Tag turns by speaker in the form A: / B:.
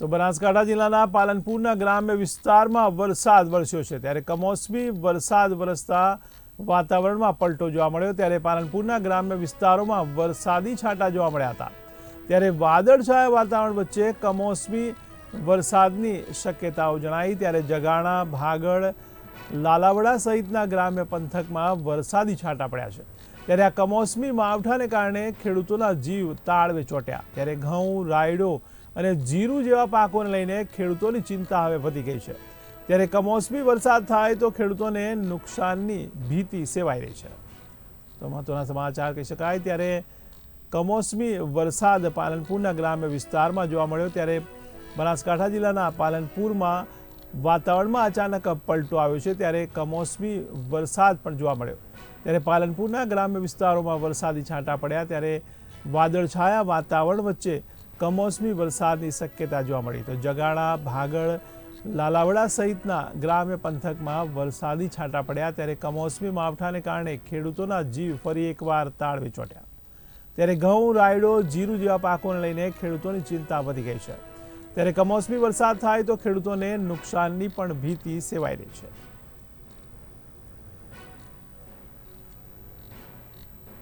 A: તો બનાસકાંઠા જિલ્લાના પાલનપુરના ગ્રામ્ય વિસ્તારમાં વરસાદ વરસ્યો છે. ત્યારે કમોસમી વરસાદ વરસતા વાતાવરણમાં પલટો જોવા મળ્યો. ત્યારે પાલનપુરના ગ્રામ્ય વિસ્તારોમાં વરસાદી છાંટા જોવા મળ્યા હતા. ત્યારે વાદળછાયા વાતાવરણ વચ્ચે કમોસમી વરસાદની શક્યતાઓ જણાઈ. ત્યારે જગાણા, ભાગળ, લાલાવડા સહિતના ગ્રામ્ય પંથકમાં વરસાદી છાંટા પડ્યા છે. ત્યારે આ કમોસમી માવઠાને કારણે ખેડૂતોના જીવ તાળવે ચોટ્યા. ત્યારે ઘઉં, રાયડો અને જીરું જેવા પાકોને લઈને ખેડૂતોની ચિંતા હવે વધી ગઈ છે. ત્યારે કમોસમી વરસાદ થાય તો ખેડૂતોને નુકસાનની ભીતિ સેવાઈ રહી છે. તો મહત્વના સમાચાર કહી શકાય, ત્યારે કમોસમી વરસાદ પાલનપુરના ગ્રામ્ય વિસ્તારમાં જોવા મળ્યો, ત્યારે બનાસકાંઠા જિલ્લાના પાલનપુરમાં વાતાવરણમાં અચાનક પલટો આવ્યો છે, ત્યારે કમોસમી વરસાદ પણ જોવા મળ્યો. ત્યારે પાલનપુરના ગ્રામ્ય વિસ્તારોમાં વરસાદી છાંટા પડ્યા, ત્યારે વાદળછાયા વાતાવરણ વચ્ચે કમોસમી વરસાદની શક્યતા જોવા મળી. તો જગાડા, ભાગળ, લાલાવડા સહિતના ગ્રામ્ય પંથકમાં વરસાદી છાંટા પડ્યા ત્યારે કમોસમી માવઠાને કારણે ખેડૂતોના જીવ ફરી એકવાર તાળવે ચોટ્યા ત્યારે ઘઉં, રાયડો, જીરું જેવા પાકોને લઈને ખેડૂતોની ચિંતા વધી ગઈ છે. ત્યારે કમોસમી વરસાદ થાય તો ખેડૂતોને નુકસાનની પણ ભીતિ સેવાઈ રહી છે.